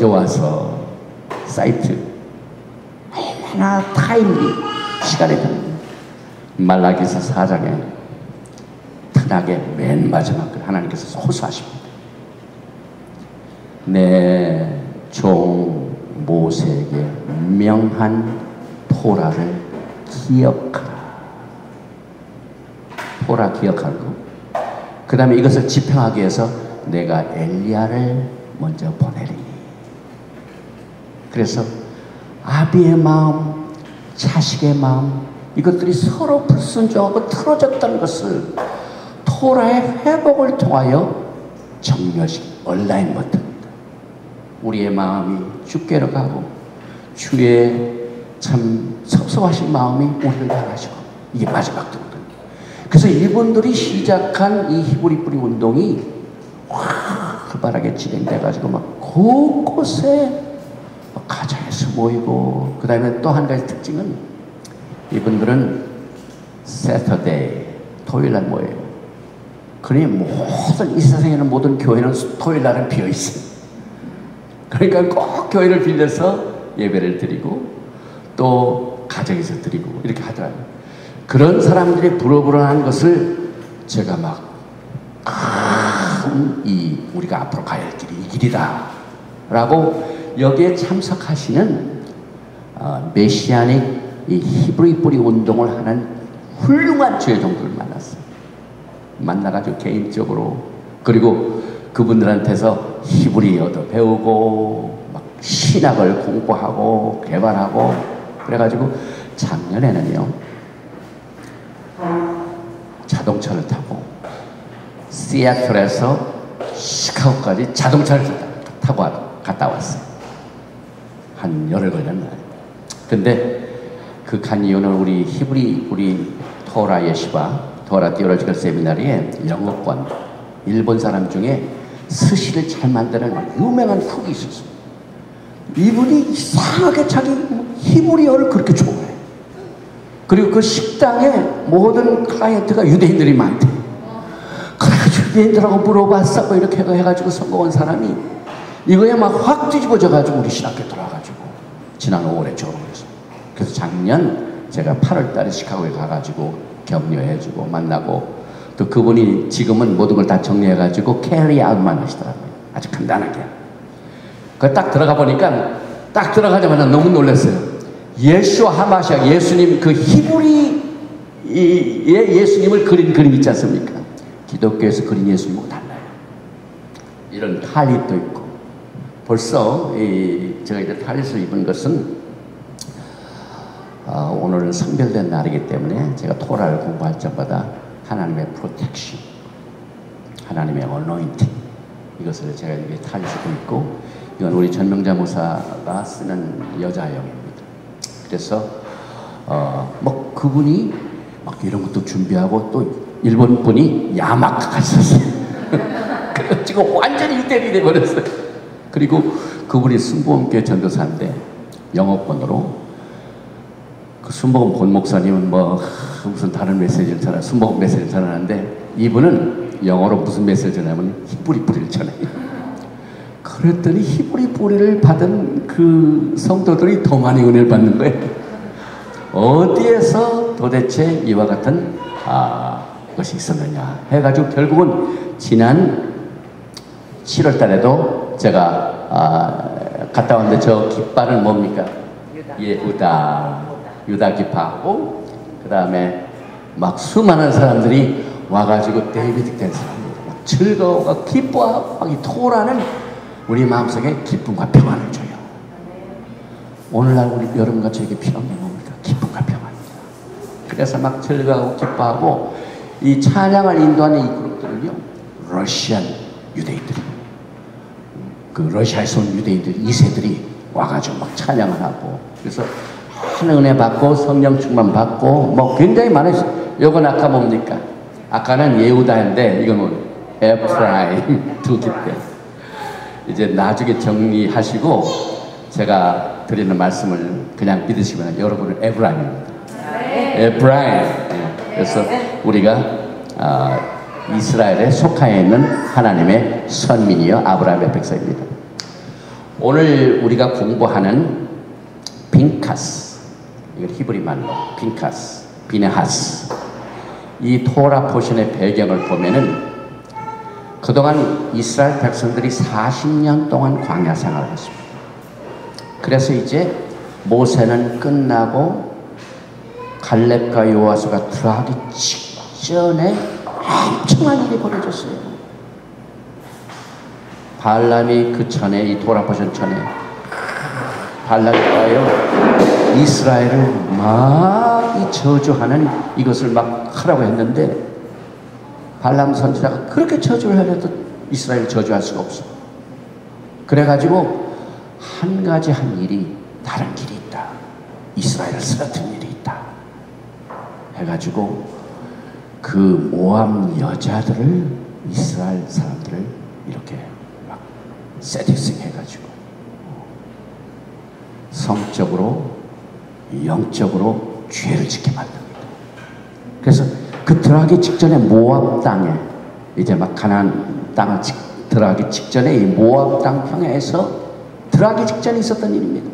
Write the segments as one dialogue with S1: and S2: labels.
S1: 먼저 와서 사이트 얼마나 타임리 시간이 드는 말라기서 사장에 편하게 맨 마지막 글 하나님께서 호소하십니다. 내 종 모세에게 명한 토라를 기억하라. 토라 기억하고 그 다음에 이것을 집행하기 위해서 내가 엘리야를 먼저 보내리니 그래서 아비의 마음, 자식의 마음 이것들이 서로 불순종하고 틀어졌다는 것을 토라의 회복을 통하여 정렬시키 온라인 못합니다. 우리의 마음이 주께로 가고 주의 참 섭섭하신 마음이 우리를 향하시고 이게 마지막 도거든. 그래서 이분들이 시작한 이 히브리 뿌리 운동이 활발하게 진행돼 가지고 막 곳곳에 가정에서 모이고 그 다음에 또 한 가지 특징은 이분들은 세터데이 토요일 날 모여요. 그러니 모든 이 세상에는 모든 교회는 토요일 날은 비어 있어요. 그러니까 꼭 교회를 빌려서 예배를 드리고 또 가정에서 드리고 이렇게 하더라고요. 그런 사람들이 부러부러한 것을 제가 막 큰 이 우리가 앞으로 가야 할 길이 이 길이다 라고 여기에 참석하시는 어, 메시아닉 이 히브리 뿌리 운동을 하는 훌륭한 죄종들을 만났어요. 만나가지고 개인적으로 그리고 그분들한테서 히브리어도 배우고 막 신학을 공부하고 개발하고 그래가지고 작년에는요 자동차를 타고 시애틀에서 시카고까지 자동차를 타고 갔다 왔어요. 한 열흘 걸렸나요? 근데 그 간 이유는 우리 히브리 우리 토라 예시바 토라 디오로지컬 세미나리에 영어권 일본 사람 중에 스시를 잘 만드는 유명한 쿡이 있었어요. 이분이 이상하게 자기 히브리어를 그렇게 좋아해. 그리고 그 식당에 모든 클라이언트가 유대인들이 많대. 그래가지고 유대인들하고 물어봤어. 뭐 이렇게 해가지고 성공한 사람이 이거에 막 확 뒤집어져가지고 우리 신학교 들어와가 지난 5월에 졸업했어. 그래서 작년 제가 8월 달에 시카고에 가가지고 격려해주고 만나고 또 그분이 지금은 모든 걸 다 정리해가지고 캐리 아웃만 하시더라고요. 아주 간단하게. 그 딱 들어가 보니까 딱 들어가자마자 너무 놀랐어요. 예수와 하마시아 예수님 그 히브리의 예수님을 그린 그림 있지 않습니까? 기독교에서 그린 예수님하고 달라요. 이런 탈릿도 있고 벌써 이 제가 이제 탈릿을 입은 것은 어, 오늘은 성별된 날이기 때문에 제가 토라를 공부할 적마다 하나님의 프로텍션, 하나님의 어노인팅 이것을 제가 이게 탈릿을 입고 이건 우리 전명자 모사가 쓰는 여자용입니다. 그래서 어, 뭐 그분이 막 이런 것도 준비하고 또 일본 분이 야마카가 있었어요. 그래가지고 완전히 유대인이 돼버렸어요. 그리고 그분이 순복음교회 전도사인데 영어권으로 그 순복음 본 목사님은 뭐 무슨 다른 메시지를 전하, 순복음 메시지를 전하는데 이분은 영어로 무슨 메시지를 전하면 히브리 뿌리를 전해요. 그랬더니 히브리 뿌리를 받은 그 성도들이 더 많이 은혜를 받는 거예요. 어디에서 도대체 이와 같은 아, 것이 있었느냐 해가지고 결국은 지난 7월 달에도 제가 아, 갔다 왔는데 저 깃발은 뭡니까? 예후다. 유다 깃발하고 그 다음에 막 수많은 사람들이 와가지고 데이비드 된 사람들 즐거워가 기뻐하고 이 토라는 우리 마음속에 기쁨과 평안을 줘요. 오늘날 우리 여러분과 저에게 필요한 게 뭡니까? 기쁨과 평안입니다. 그래서 막 즐거워하고 기뻐하고 이 찬양을 인도하는 이 그룹들은요, 러시안 유대인들이 그 러시아에서 온 유대인들 2세들이 와가지고 막 찬양을 하고 그래서 큰 은혜 받고 성령 충만 받고 뭐 굉장히 많아요. 요건 아까 뭡니까? 아까는 예우다인데 이건 뭐 에프라임 두 기대. 이제 나중에 정리하시고 제가 드리는 말씀을 그냥 믿으시면 여러분은 에브라임입니다. 에브라임. 그래서 우리가 어, 이스라엘에 속하여 있는 하나님의 선민이요 아브라함의 백성입니다. 오늘 우리가 공부하는 빈카스, 이걸 히브리 말로 빈카스, 비네하스. 이 토라 포션의 배경을 보면은 그동안 이스라엘 백성들이 40년 동안 광야 생활을 했습니다. 그래서 이제 모세는 끝나고 갈렙과 요하수가 들어가기 직전에 엄청난 일이 벌어졌어요. 발람이 그 전에 이 돌아보신 전에 발람이 와요 이스라엘을 막 이 저주하는 이것을 막 하라고 했는데 발람 선지자가 그렇게 저주를 하려도 이스라엘 저주할 수가 없어. 그래가지고 한 가지 한 일이 다른 길이 있다. 이스라엘을 쓰러뜨린 일이 있다. 해가지고 그 모함 여자들을 이스라엘 사람들을 이렇게 막 세디싱 해가지고 성적으로 영적으로 죄를 짓게 만듭니다. 그래서 그 들어가기 직전에 모압 땅에 이제 막 가난 땅을 들어가기 직전에 이 모압 땅 평야에서 들어가기 직전에 있었던 일입니다.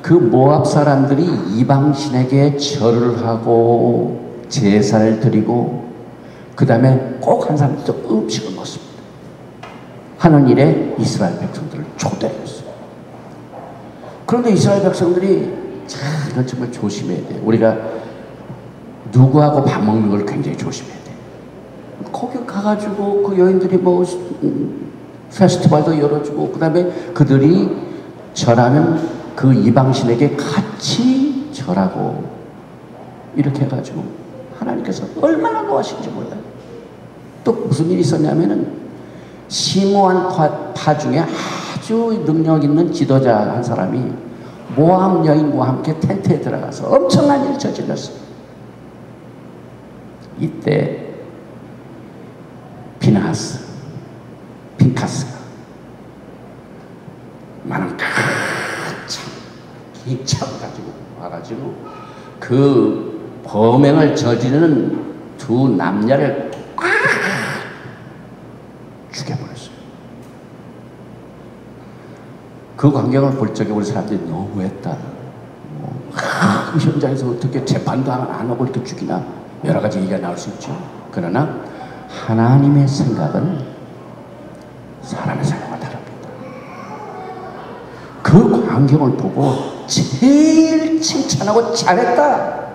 S1: 그 모압 사람들이 이방신에게 절을 하고 제사를 드리고 그 다음에 꼭 한 사람도 음식을 먹습니다. 하는 일에 이스라엘 백성들을 초대했어요. 그런데 이스라엘 백성들이 참 이건 정말 조심해야 돼요. 우리가 누구하고 밥 먹는 걸 굉장히 조심해야 돼요. 거기 가가지고 그 여인들이 뭐 음, 페스티벌도 열어주고 그 다음에 그들이 절하는 그 이방신에게 같이 절하고 이렇게 해가지고 하나님께서 얼마나 노하신지 몰라요. 또 무슨 일이 있었냐면은 심오한 파, 파 중에 아주 능력 있는 지도자 한 사람이 모함 여인과 함께 텐트에 들어가서 엄청난 일을 저질렀어요. 이때 비나스, 핑카스가 많은 힘참 가지고 와가지고 그 범행을 저지르는 두 남녀를 꽉 죽여버렸어요. 그 광경을 볼 적에 우리 사람들이 너무했다. 뭐, 아, 그 현장에서 어떻게 재판도 안 하고 이렇게 죽이나 여러 가지 얘기가 나올 수 있죠. 그러나 하나님의 생각은 사람의 생각과 다릅니다. 그 광경을 보고 제일 칭찬하고 잘했다.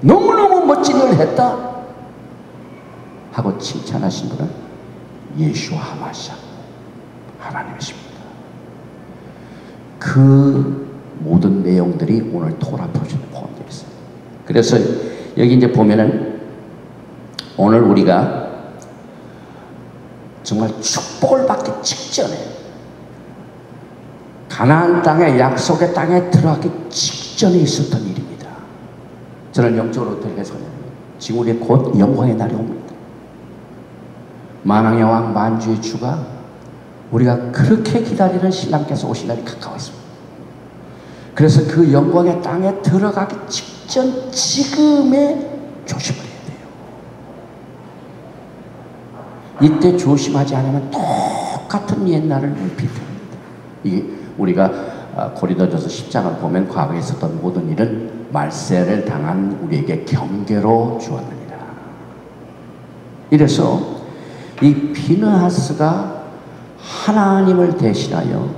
S1: 너무너무 멋진 일을 했다. 하고 칭찬하신 분은 예수와 하마샤 하나님이십니다. 그 모든 내용들이 오늘 토라 표준에 포함되어 있어요. 그래서 여기 이제 보면은 오늘 우리가 정말 축복을 받기 직전에 가나안 땅에 약속의 땅에 들어가기 직전에 있었던 일입니다. 저는 영적으로 어떻게 지금 우리 곧 영광의 날이 옵니다. 만왕의 왕 만주의 주가 우리가 그렇게 기다리는 신랑께서 오실 날이 가까웠습니다. 그래서 그 영광의 땅에 들어가기 직전 지금에 조심을 해야 돼요. 이때 조심하지 않으면 똑같은 옛날을 빚습니다. 이 우리가 어, 고린도전서 10장을 보면 과거에 있었던 모든 일은 말세를 당한 우리에게 경계로 주었느니라. 이래서 이 피느하스가 하나님을 대신하여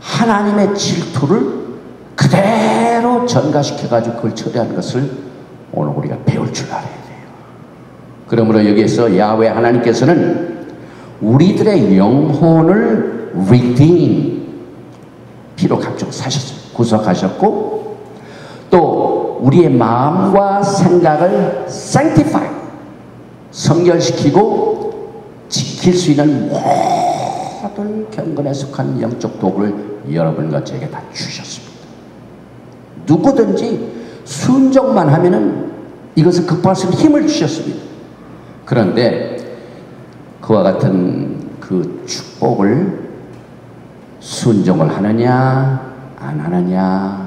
S1: 하나님의 질투를 그대로 전가시켜 가지고 그걸 처리하는 것을 오늘 우리가 배울 줄 알아야 돼요. 그러므로 여기에서 야외 하나님께서는 우리들의 영혼을 redeem 피로 각종 사셨어요. 구속하셨고 또 우리의 마음과 생각을 sanctify 성결시키고 지킬 수 있는 모든 경건에 속한 영적 도구를 여러분과 제게 다 주셨습니다. 누구든지 순종만 하면은 이것을 극복할 수 있는 힘을 주셨습니다. 그런데 그와 같은 그 축복을 순종을 하느냐 안 하느냐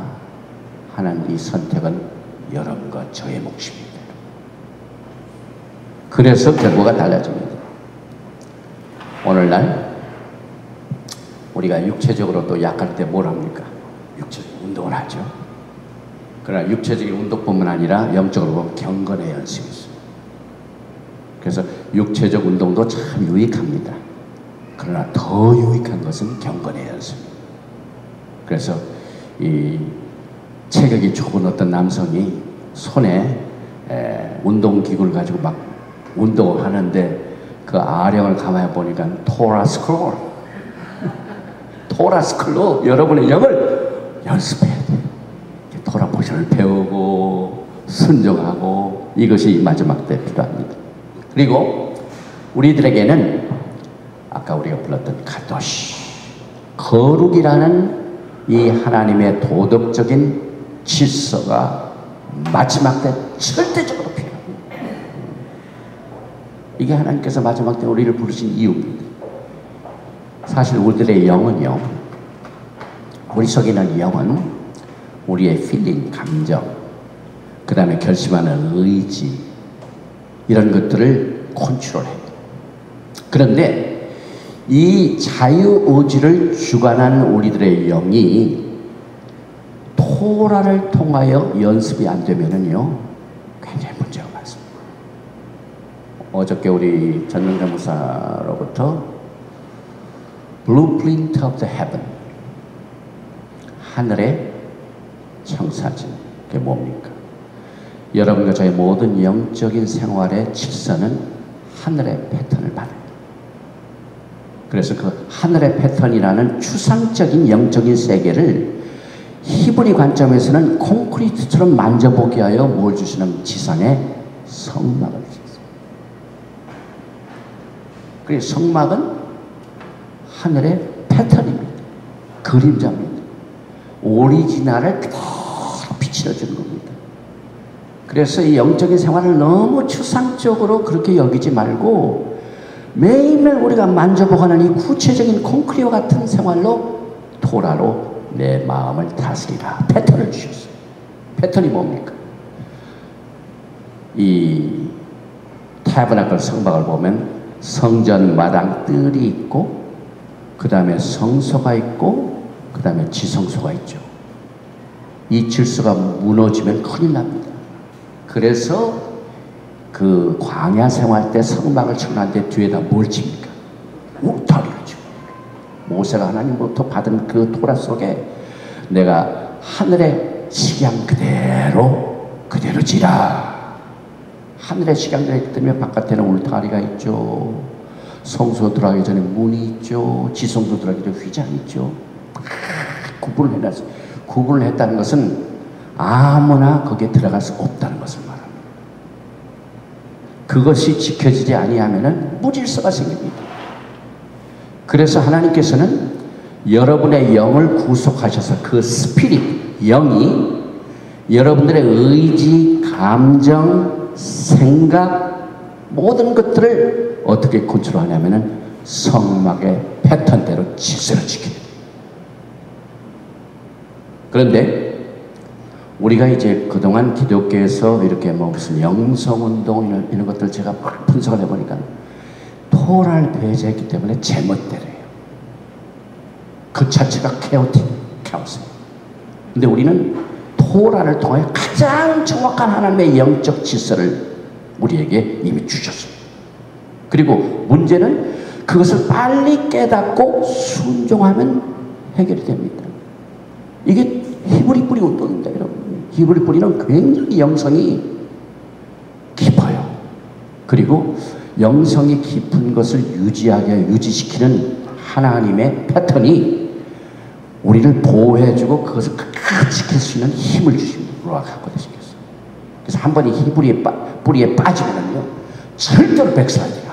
S1: 하는 이 선택은 여러분과 저의 몫입니다. 그래서 결과가 달라집니다. 오늘날 우리가 육체적으로 또 약할 때 뭘 합니까? 육체적 운동을 하죠. 그러나 육체적인 운동뿐만 아니라 영적으로 보면 경건의 연습이 있어요. 그래서 육체적 운동도 참 유익합니다. 그러나 더 유익한 것은 경건의 연습입니다. 그래서 이 체격이 좁은 어떤 남성이 손에 에, 운동기구를 가지고 막 운동을 하는데 그 아령을 가만히 보니까 토라스클로 토라 스클로 여러분의 영을 연습해야 돼요. 토라 포션을 배우고 순종하고 이것이 마지막 때 필요합니다. 그리고 우리들에게는 아까 우리가 불렀던 카도시 거룩이라는 이 하나님의 도덕적인 질서가 마지막 때 절대적으로 필요합니다. 이게 하나님께서 마지막 때 우리를 부르신 이유입니다. 사실 우리들의 영은요, 우리 속에 있는 영은 우리의 필링, 감정, 그 다음에 결심하는 의지, 이런 것들을 컨트롤해요. 그런데 이 자유의지를 주관한 우리들의 영이 토라를 통하여 연습이 안 되면은요, 굉장히 문제가 많습니다. 어저께 우리 전명자 무사로부터 Blueprint of the Heaven 하늘의 청사진 그게 뭡니까? 여러분과 저의 모든 영적인 생활의 질서는 하늘의 패턴을 받아요. 그래서 그 하늘의 패턴이라는 추상적인 영적인 세계를 히브리 관점에서는 콘크리트처럼 만져보게 하여 뭘 주시는 지상의 성막을 주셨어요. 그래서 성막은 하늘의 패턴입니다. 그림자입니다. 오리지널을 그대로 비춰주는 겁니다. 그래서 이 영적인 생활을 너무 추상적으로 그렇게 여기지 말고 매일매일 우리가 만져보고 하는 이 구체적인 콘크리와 같은 생활로 토라로 내 마음을 다스리라 패턴을 주셨어요. 패턴이 뭡니까? 이 타버나클 성막을 보면 성전 마당 뜰이 있고 그 다음에 성소가 있고 그 다음에 지성소가 있죠. 이 질서가 무너지면 큰일 납니다. 그래서 그 광야 생활 때 성막을 청하는데 뒤에다 뭘 칩니까? 울타리를 치고 모세가 하나님부터 받은 그 토라 속에 내가 하늘의 식양 그대로 그대로 지라. 하늘의 식양들이 있기 때문에 바깥에는 울타리가 있죠. 성소 들어가기 전에 문이 있죠. 지성소 들어가기 전에 휘장 있죠. 구분을 해놨어. 구분을 했다는 것은 아무나 거기에 들어갈 수 없다는 것을 말합니다. 그것이 지켜지지 아니하면 무질서가 생깁니다. 그래서 하나님께서는 여러분의 영을 구속하셔서 그 스피릿, 영이 여러분들의 의지, 감정, 생각, 모든 것들을 어떻게 컨트롤하냐면은 성막의 패턴대로 돼요. 그런데 우리가 이제 그동안 기독교에서 이렇게 뭐 무슨 영성운동 이런, 이런 것들 제가 막 분석을 해보니까 토라를 배제했기 때문에 제멋대로예요. 그 자체가 케오틱, 케오스예요. 근데 우리는 토라를 통해 가장 정확한 하나님의 영적 질서를 우리에게 이미 주셨어요. 그리고 문제는 그것을 빨리 깨닫고 순종하면 해결이 됩니다. 이게 히브리 뿌리 운동입니다, 여러분. 히브리 뿌리는 굉장히 영성이 깊어요. 그리고 영성이 깊은 것을 유지하게 유지시키는 하나님의 패턴이 우리를 보호해주고 그것을 끝까지 지킬 수 있는 힘을 주십니다. 루아하고 되시겠어요. 그래서 한 번이 히브리의 빠, 뿌리에 빠지면은요, 절대로 안 해요.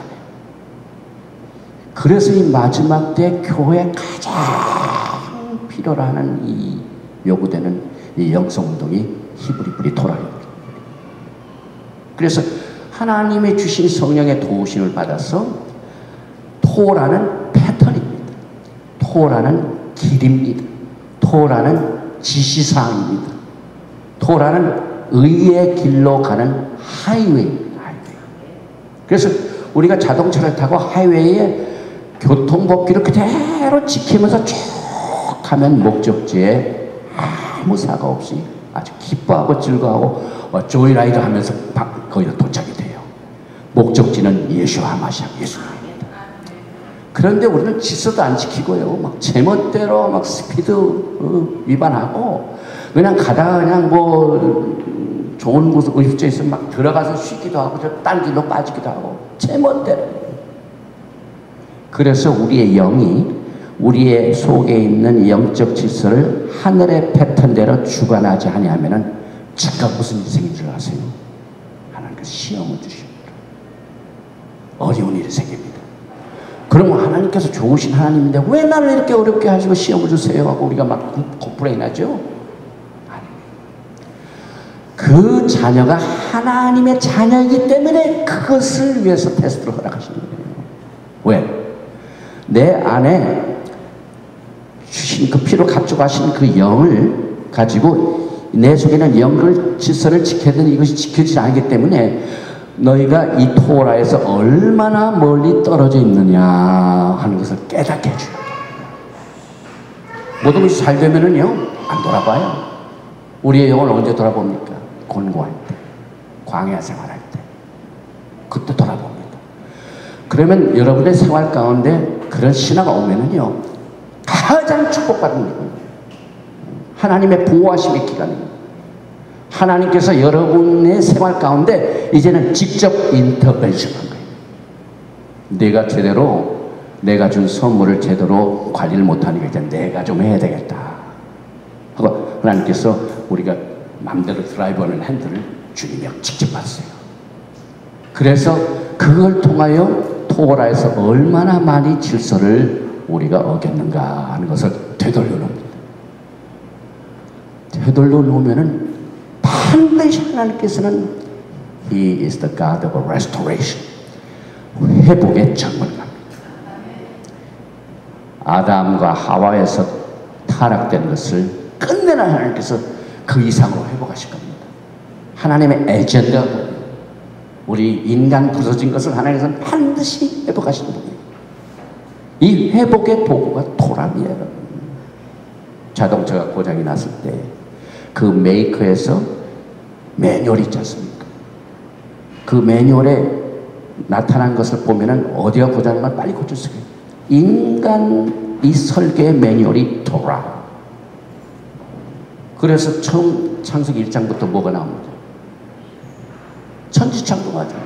S1: 그래서 이 마지막 때 교회 가장 필요로 하는 이 요구되는 이 영성 운동이 히브리 뿌리 토라입니다. 그래서 하나님의 주신 성령의 도우심을 받아서 토라는 패턴입니다. 토라는 길입니다. 토라는 지시사항입니다. 토라는 의의 길로 가는 하이웨이. 그래서 우리가 자동차를 타고 하이웨이에 교통법규를 그대로 지키면서 쭉 가면 목적지에 아무 사고 없이 아주 기뻐하고 즐거워하고 어, 조이라이드 하면서 거기로 도착이. 목적지는 예수와 마시아 예수님입니다. 그런데 우리는 질서도 안 지키고요. 막 제멋대로 막 스피드 어, 위반하고 그냥 가다가 그냥 뭐 좋은 곳 의식주에 있으면 막 들어가서 쉬기도 하고 저딴 길로 빠지기도 하고 제멋대로 그래서 우리의 영이 우리의 속에 있는 영적 질서를 하늘의 패턴대로 주관하지 아니하면은 즉각 무슨 생긴 줄 아세요? 하나님께서 시험을 주십니다. 어려운 일이 생깁니다. 그러면 하나님께서 좋으신 하나님인데 왜 나를 이렇게 어렵게 하시고 시험을 주세요? 하고 우리가 막 콤플레인 하죠? 그 자녀가 하나님의 자녀이기 때문에 그것을 위해서 테스트를 허락하시는 거예요. 왜? 내 안에 주신 그 피로 가져가신 그 영을 가지고 내 속에는 영을 질서를 지켜야 되는 이것이 지켜지지 않기 때문에 너희가 이 토라에서 얼마나 멀리 떨어져 있느냐 하는 것을 깨닫게 해줘요. 모든 것이 잘 되면은요, 안 돌아봐요. 우리의 영을 언제 돌아봅니까? 곤고할 때, 광야 생활할 때, 그때 돌아봅니다. 그러면 여러분의 생활 가운데 그런 신화가 오면은요, 가장 축복받은 기분. 하나님의 보호하심의 기간입니다. 하나님께서 여러분의 생활 가운데 이제는 직접 인터벤션 한 거예요. 내가 제대로, 내가 준 선물을 제대로 관리를 못하니까 이제 내가 좀 해야 되겠다. 하고 하나님께서 우리가 마음대로 드라이버는 핸들을 주님이 직접 받으세요. 그래서 그걸 통하여 토라에서 얼마나 많이 질서를 우리가 어겼는가 하는 것을 되돌려 놓습니다. 되돌려 놓으면은 반드시 하나님께서는 He is the God of restoration. 회복의 전문가입니다. 아담과 하와에서 타락된 것을 끝내는 하나님께서 그 이상으로 회복하실 겁니다. 하나님의 에젠다 우리 인간 부서진 것을 하나님께서는 반드시 회복하시는 분이에요. 이 회복의 도구가 토람이에요. 자동차가 고장이 났을 때 그 메이커에서 매뉴얼이 있지 않습니까? 그 매뉴얼에 나타난 것을 보면은 어디가 고장나면 빨리 있어요. 인간 이 설계의 매뉴얼이 토라. 그래서 처음 창세기 1장부터 뭐가 나옵니다. 천지창조하죠.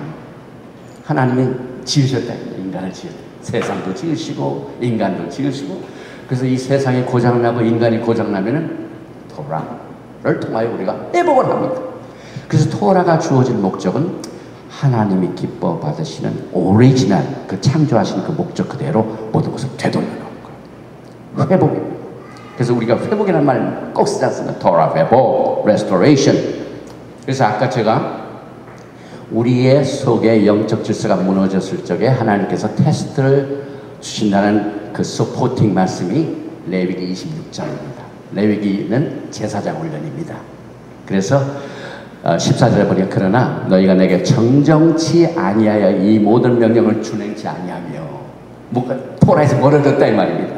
S1: 하나님이 지으셨다. 인간을 지으셨다. 세상도 지으시고 인간도 지으시고 그래서 이 세상이 고장나고 인간이 고장나면은 토라를 통하여 우리가 회복을 합니다. 그래서 토라가 주어진 목적은 하나님이 기뻐 받으시는 오리지널 그 창조하신 그 목적 그대로 모든 것을 되돌려 놓은 거예요. 회복입니다. 그래서 우리가 회복이라는 말 꼭 쓰지 않습니까? 토라 회복, restoration. 그래서 아까 제가 우리의 속에 영적 질서가 무너졌을 적에 하나님께서 테스트를 주신다는 그 서포팅 말씀이 레위기 26장입니다. 레위기는 제사장 훈련입니다. 그래서 14절에 어, 보니까 그러나 너희가 내게 정정치 아니하여 이 모든 명령을 준행치 아니하며 뭔가 토라에서 멀어졌다 이 말입니다.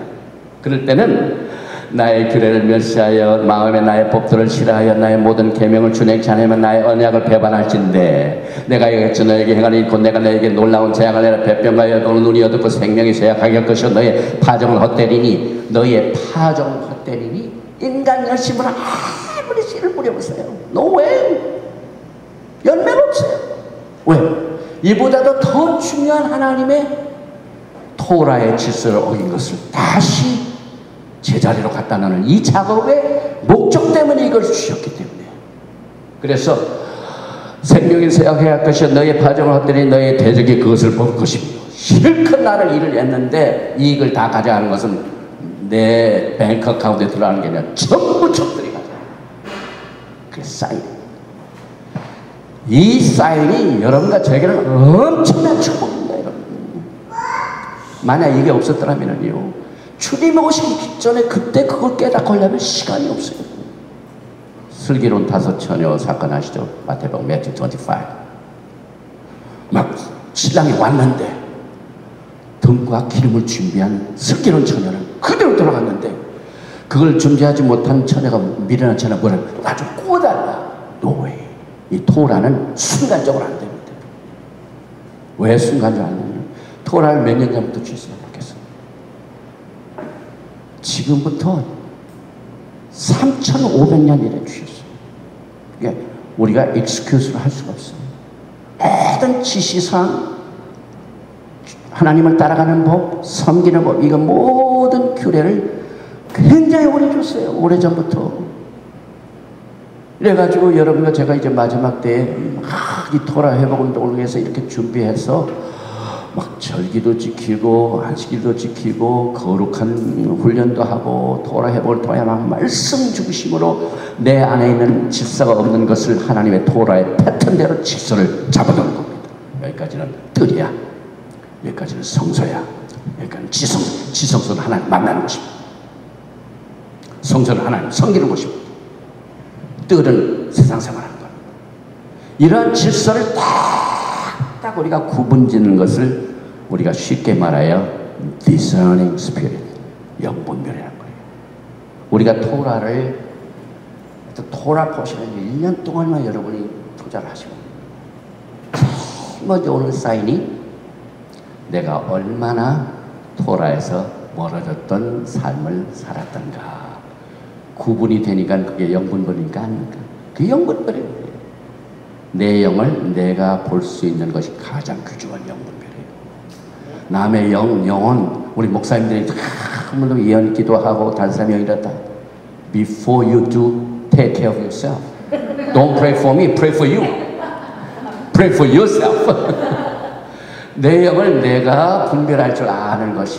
S1: 그럴 때는 나의 규례를 멸시하여 마음에 나의 법도를 싫어하여 나의 모든 계명을 준행치 않으면 나의 언약을 배반할진대 내가 이겠지 너에게 행하니 곧 내가 너에게 놀라운 재앙을 내라 배병과 여동을 눈이 어둡고 생명이 쇠약하게 할 것이요 너의 파종을 헛되리니 너의 파종을 헛되리니 인간 열심을 아무리 씨를 뿌려보세요. 노왜 열매가 없어요. 왜? 이보다도 더 중요한 하나님의 토라의 질서를 어긴 것을 다시 제자리로 갖다 놓는 이 작업의 목적 때문에 이걸 주셨기 때문에. 그래서 생명이 쇠약해야 할 것이요 너의 파종을 헛되니 너의 대적이 그것을 볼 것이며 실컷 나를 일을 했는데 이익을 다 가져가는 것은 내 뱅크 카운트에 들어가는 게 아니라 전부 적들이 그게 사인 이 사인이 여러분과 저에게는 엄청난 축복입니다 여러분 만약 이게 없었더라면요 주님이 오시기 전에 그때 그걸 깨닫고 하려면 시간이 없어요. 슬기로운 다섯 처녀 사건 아시죠? 마태복 매튜 25. 막 신랑이 왔는데 더 금과 기름을 준비한 슬기로운 처녀는 그대로 돌아갔는데 그걸 준비하지 못한 처녀가 미련한 처녀 뭐라 나좀 노예 이 토라는 순간적으로 안 됩니다. 왜 순간적으로 안 되냐 토라를 몇 년 전부터 주셨어요 겠어 지금부터 3,500년 이래 주셨어요. 이게 우리가 익스큐스를 할 수가 없어요. 모든 지시상 하나님을 따라가는 법, 섬기는 법, 이거 모든 규례를 굉장히 오래 줬어요. 오래전부터. 그래가지고 여러분과 제가 이제 마지막 때에 막이 토라 회복 운동을 위해서 이렇게 준비해서 막 절기도 지키고 안식일도 지키고 거룩한 훈련도 하고 토라 회복을 통해 막 말씀 중심으로 내 안에 있는 질서가 없는 것을 하나님의 토라의 패턴대로 질서를 잡아놓은 겁니다. 여기까지는 뜰이야. 여기까지는 성소야. 여기까지는 지성, 지성소는 하나님 만나는 곳입니다. 성소는 하나님 섬기는 곳입니다. 뜰은 세상 생활하는 것. 이러한 질서를 딱, 딱 우리가 구분 짓는 것을 우리가 쉽게 말하여 discerning spirit, 영분별이라는 거예요. 우리가 토라를, 토라 포션을 1년 동안만 여러분이 투자를 하시고, 먼저 오는 사인이 내가 얼마나 토라에서 멀어졌던 삶을 살았던가. 구분이 되니까 그게 영분별이니까 아닙니까? 그 영분별이에요. 내 영을 내가 볼 수 있는 것이 가장 귀중한 영분별이에요. 남의 영, 영은 우리 목사님들이 한번도 예언 기도하고 다른 사람이 이랬다. Before you do, take care of yourself. Don't pray for me, pray for you. Pray for yourself. 내 영을 내가 분별할 줄 아는 것이